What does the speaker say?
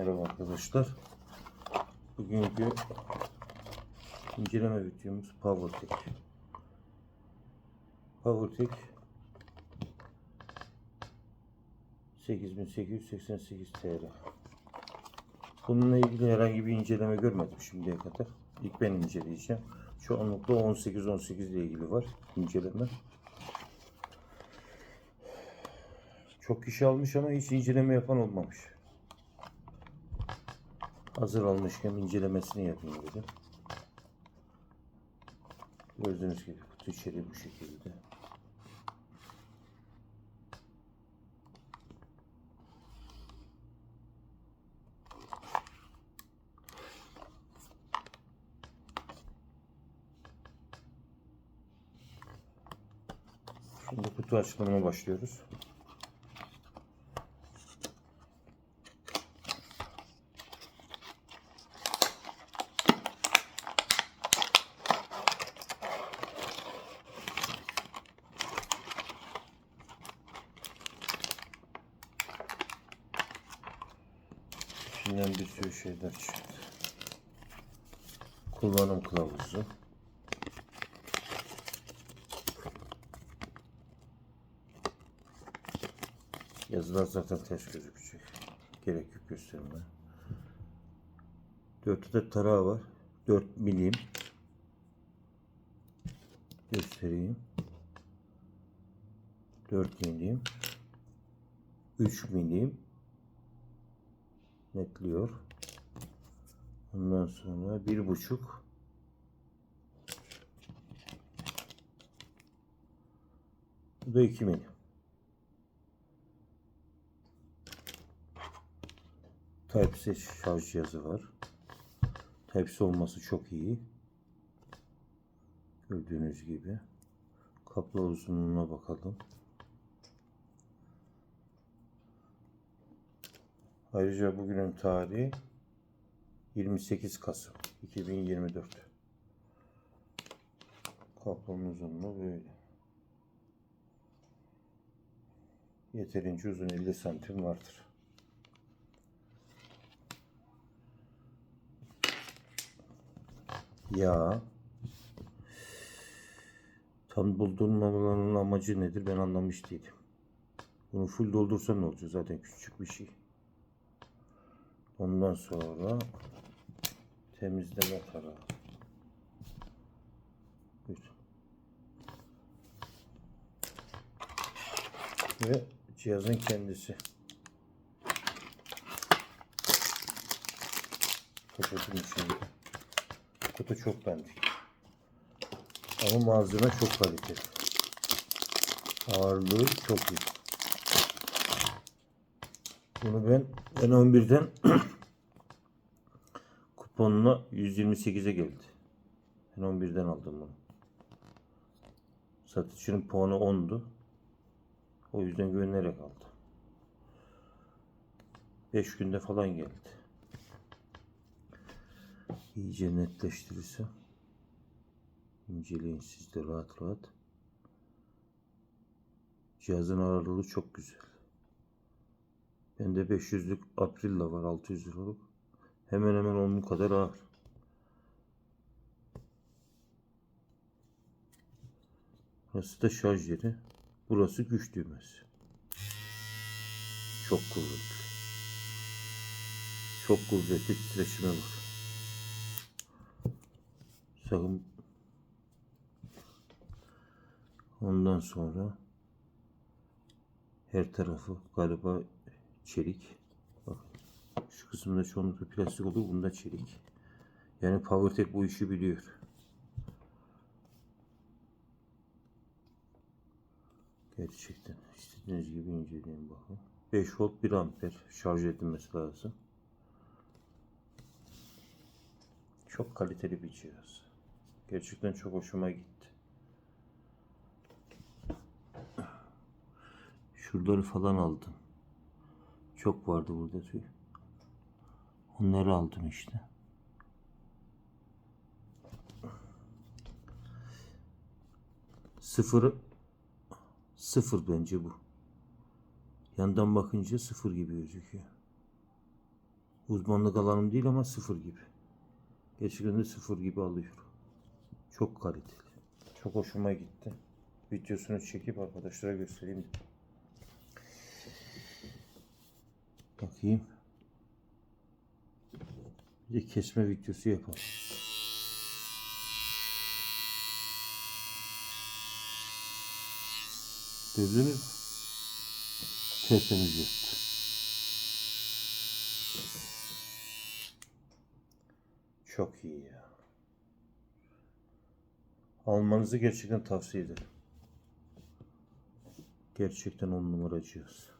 Merhaba arkadaşlar. Bugünkü inceleme videomuz PowerTech. PowerTech 8888 TL. Bununla ilgili herhangi bir inceleme görmedim şimdiye kadar. İlk ben inceleyeceğim. Çoğunlukla 18-18 ile ilgili var inceleme. Çok kişi almış ama hiç inceleme yapan olmamış. Hazır almışken incelemesini yapayım dedim. Gördüğünüz gibi kutu içeriği bu şekilde. Şimdi kutu açılımına başlıyoruz. İçinden bir sürü şeyler çıktı. Kullanım kılavuzu. Yazılar zaten ters gözükecek. Gerek yok gösterme. Dörtte de tarağı var. 4 milim. Göstereyim. 4 milim. 3 milim. Netliyor. Ondan sonra bir buçuk. Bu da 2 milim. Type-C şarj cihazı var. Type-C olması çok iyi. Gördüğünüz gibi. Kablo uzunluğuna bakalım. Ayrıca bugünün tarihi 28 Kasım 2024. Kablonun uzunluğu böyle. Yeterince uzun 50 santim vardır. Ya tam doldurmamanın amacı nedir ben anlamış değilim. Bunu full doldursa ne olacak zaten küçük bir şey. Ondan sonra temizleme. Buyur. Ve cihazın kendisi. Kutunun içinde. Kutu çok dandik. Ama malzeme çok kaliteli. Ağırlığı çok iyi. Bunu ben ben 11'den kuponla 128'e geldi. Ben 11'den aldım bunu. Satıcının puanı 10'du. O yüzden güvenerek aldım. 5 günde falan geldi. İyice netleştirirse inceleyin siz de rahat rahat. Cihazın ağırlığı çok güzel. Bende 500'lük Aprilla var 600 liralık. Hemen hemen onun kadar ağır. Burası da şarj yeri. Burası güç düğmesi. Çok kuvvetli. Çok kuvvetli titreşime var. Sakın ondan sonra her tarafı galiba çelik. Şu kısımda çoğunlukla plastik oluyor. Bunda çelik. Yani PowerTech bu işi biliyor. Gerçekten istediğiniz gibi inceleyin bakın. 5 volt 1 amper şarj edilmesi lazım. Çok kaliteli bir cihaz. Gerçekten çok hoşuma gitti. Şuraları falan aldım. Çok vardı burada tüy. Onları aldım işte. Sıfır sıfır bence bu. Yandan bakınca sıfır gibi gözüküyor. Uzmanlık alanım değil ama sıfır gibi. Gerçekten de sıfır gibi alıyor. Çok kaliteli. Çok hoşuma gitti. Videosunu çekip arkadaşlara göstereyim. Bakayım. Bir de kesme videosu yapalım. Gördünüz mü? Tertemiz yaptı. Çok iyi ya. Almanızı gerçekten tavsiye ederim. Gerçekten on numara cihaz.